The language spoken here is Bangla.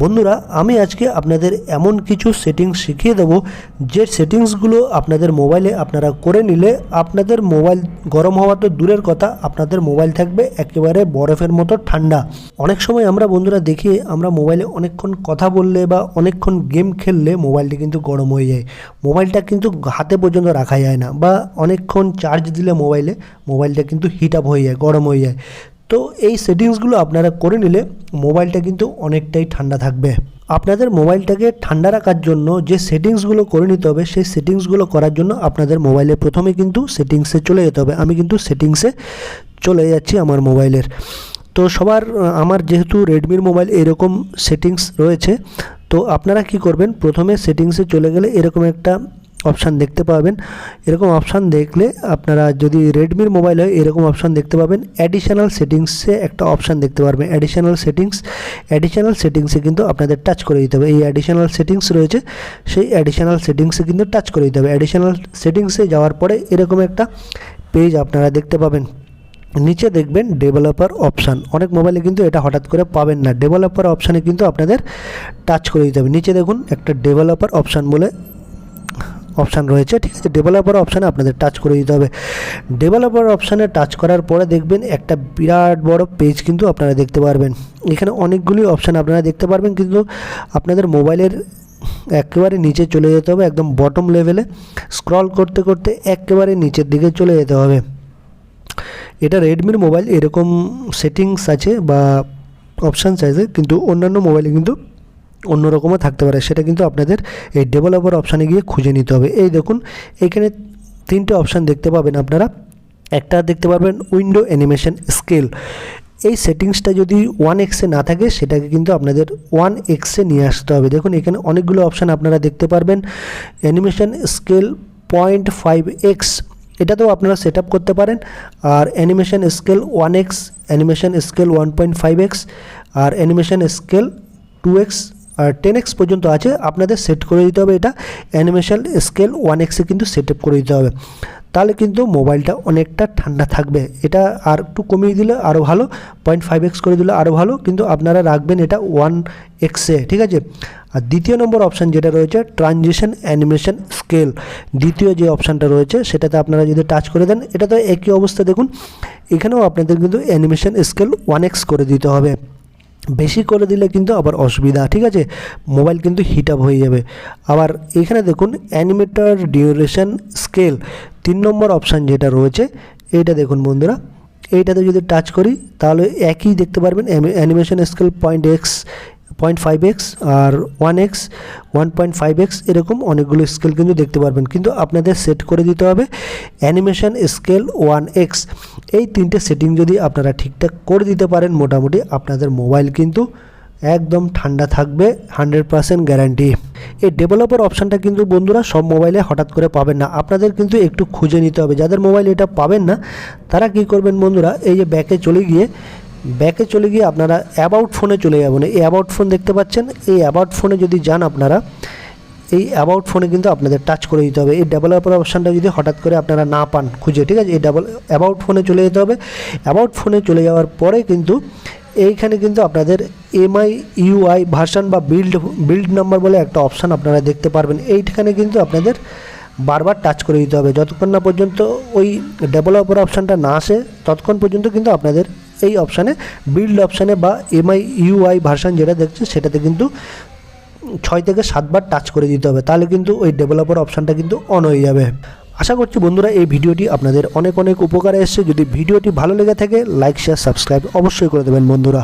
বন্ধুরা, আমি আজকে আপনাদের এমন কিছু সেটিংস শিখিয়ে দেবো, যে সেটিংসগুলো আপনাদের মোবাইলে আপনারা করে নিলে আপনাদের মোবাইল গরম হওয়া তো দূরের কথা, আপনাদের মোবাইল থাকবে একেবারে বরফের মতো ঠান্ডা। অনেক সময় আমরা বন্ধুরা দেখি, আমরা মোবাইলে অনেকক্ষণ কথা বললে বা অনেকক্ষণ গেম খেললে মোবাইলটি কিন্তু গরম হয়ে যায়। মোবাইলটা কিন্তু হাতে পর্যন্ত রাখা যায় না বা অনেকক্ষণ চার্জ দিলে মোবাইলে মোবাইলটা কিন্তু হিট আপ হয়ে যায়, গরম হয়ে যায়। তো এই সেটিংসগুলো আপনারা করে নিলে মোবাইলটা কিন্তু অনেকটাই ঠান্ডা থাকবে। আপনাদের মোবাইলটাকে ঠান্ডা রাখার জন্য যে সেটিংসগুলো করে নিতে হবে, সেই সেটিংসগুলো করার জন্য আপনাদের মোবাইলে প্রথমে কিন্তু সেটিংসে চলে যেতে হবে। আমি কিন্তু সেটিংসে চলে যাচ্ছি আমার মোবাইলের। তো সবার, আমার যেহেতু রেডমির মোবাইল এরকম সেটিংস রয়েছে, তো আপনারা কি করবেন? প্রথমে সেটিংসে চলে গেলে এরকম একটা অপশান দেখতে পাবেন। এরকম অপশান দেখলে আপনারা যদি রেডমির মোবাইল হয়, এরকম অপশান দেখতে পাবেন। অ্যাডিশনাল সেটিংসে একটা অপশান দেখতে পারবেন অ্যাডিশনাল সেটিংস অ্যাডিশনাল সেটিংসে কিন্তু আপনাদের টাচ করে দিতে হবে। এই অ্যাডিশনাল সেটিংস রয়েছে, সেই অ্যাডিশনাল সেটিংসে কিন্তু টাচ করে দিতে হবে। অ্যাডিশনাল সেটিংসে যাওয়ার পরে এরকম একটা পেজ আপনারা দেখতে পাবেন। নিচে দেখবেন ডেভেলপার অপশান অনেক মোবাইলে কিন্তু এটা হঠাৎ করে পাবেন না। ডেভেলপার অপশানে কিন্তু আপনাদের টাচ করে দিতে হবে। নিচে দেখুন, একটা ডেভেলপার অপশান বলে অপশান রয়েছে, ঠিক আছে? ডেভেলপার অপশানে আপনাদের টাচ করে দিতে হবে। ডেভেলপার অপশানে টাচ করার পরে দেখবেন একটা বিরাট বড় পেজ কিন্তু আপনারা দেখতে পারবেন। এখানে অনেকগুলি অপশান আপনারা দেখতে পারবেন, কিন্তু আপনাদের মোবাইলের একেবারে নিচে চলে যেতে হবে, একদম বটম লেভেলে স্ক্রল করতে করতে একেবারে নিচের দিকে চলে যেতে হবে। এটা রেডমির মোবাইল এরকম সেটিংস আছে বা অপশানস আছে, কিন্তু অন্যান্য মোবাইলে কিন্তু অন্যরকমও থাকতে পারে। সেটা কিন্তু আপনাদের এই ডেভেলপার অপশানে গিয়ে খুঁজে নিতে হবে। এই দেখুন, এখানে তিনটে অপশান দেখতে পাবেন আপনারা। একটা দেখতে পাবেন উইন্ডো অ্যানিমেশন স্কেল এই সেটিংসটা যদি ওয়ান এক্সে না থাকে, সেটাকে কিন্তু আপনাদের ওয়ান এক্সে নিয়ে আসতে হবে। দেখুন, এখানে অনেকগুলো অপশান আপনারা দেখতে পারবেন। Animation scale point five x এটাতেও আপনারা সেট করতে পারেন। আর animation scale one x animation scale one point five x আর animation scale two x ten x পর্যন্ত আছে, আপনাদের সেট করে দিতে হবে এটা। অ্যানিমেশন স্কেল ওয়ান এক্সে কিন্তু সেট আপ করে দিতে হবে। তাহলে কিন্তু মোবাইলটা অনেকটা ঠান্ডা থাকবে। এটা আর একটু কমিয়ে দিলে আরও ভালো পয়েন্ট ফাইভ এক্স করে দিলে আরও ভালো, কিন্তু আপনারা রাখবেন এটা ওয়ান এক্সে ঠিক আছে? আর দ্বিতীয় নম্বর অপশান যেটা রয়েছে ট্রানজিশন অ্যানিমেশন স্কেল দ্বিতীয় যে অপশানটা রয়েছে, সেটাতে আপনারা যদি টাচ করে দেন এটা তো একই অবস্থা দেখুন। এখানেও আপনাদের কিন্তু অ্যানিমেশন স্কেল ওয়ান এক্স করে দিতে হবে। বেশি করে দিলে কিন্তু আবার অসুবিধা, ঠিক আছে? মোবাইল কিন্তু হিট আপ হয়ে যাবে। আবার এখানে দেখুন অ্যানিমেটার ডিউরেশন স্কেল তিন নম্বর অপশান যেটা রয়েছে, এইটা দেখুন বন্ধুরা। এইটাতে যদি টাচ করি, তাহলে একই দেখতে পারবেন animation scale point x point five x আর one x, one point five x এরকম অনেকগুলো স্কেল কিন্তু দেখতে পারবেন। কিন্তু আপনাদের সেট করে দিতে হবে অ্যানিমেশন স্কেল ওয়ান এক্স। এই তিনটে সেটিং যদি আপনারা ঠিকঠাক করে দিতে পারেন, মোটামুটি আপনাদের মোবাইল কিন্তু একদম ঠান্ডা থাকবে, হান্ড্রেড পারসেন্ট গ্যারান্টি। এই ডেভেলপার অপশানটা কিন্তু বন্ধুরা সব মোবাইলে হঠাৎ করে পাবেন না। আপনাদের কিন্তু একটু খুঁজে নিতে হবে। যাদের মোবাইল এটা পাবেন না, তারা কি করবেন বন্ধুরা, এই যে ব্যাকে চলে গিয়ে ব্যাকে চলে গিয়ে আপনারা অ্যাবাউট ফোনে চলে যাবেন। এই অ্যাবাউট ফোন দেখতে পাচ্ছেন, এই অ্যাবাউট ফোনে যদি যান আপনারা, এই অ্যাবাউট ফোনে কিন্তু আপনাদের টাচ করে দিতে হবে। এই ডেভেলপার অপশানটা যদি হঠাৎ করে আপনারা না পান, খুঁজে, ঠিক আছে? এই ডাবল অ্যাবাউট ফোনে চলে যেতে হবে। অ্যাবাউট ফোনে চলে যাওয়ার পরে কিন্তু এইখানে কিন্তু আপনাদের এমআই ইউআই ভার্সান বা বিল্ড বিল্ড নাম্বার বলে একটা অপশান আপনারা দেখতে পারবেন। এইখানে কিন্তু আপনাদের বারবার টাচ করে দিতে হবে। যতক্ষণ না পর্যন্ত ওই ডেভেলপার অপশানটা না আসে, ততক্ষণ পর্যন্ত কিন্তু আপনাদের এই অপশানে বিল্ড অপশানে বা এমআই ইউআই ভার্সান যেটা দেখছে, সেটাতে কিন্তু ছয় থেকে সাতবার টাচ করে দিতে হবে। তাহলে কিন্তু ওই ডেভেলপার অপশানটা কিন্তু অন হয়ে যাবে। আশা করছি বন্ধুরা, এই ভিডিওটি আপনাদের অনেক অনেক উপকারে এসছে। যদি ভিডিওটি ভালো লেগে থাকে লাইক শেয়ার সাবস্ক্রাইব অবশ্যই করে দেবেন বন্ধুরা।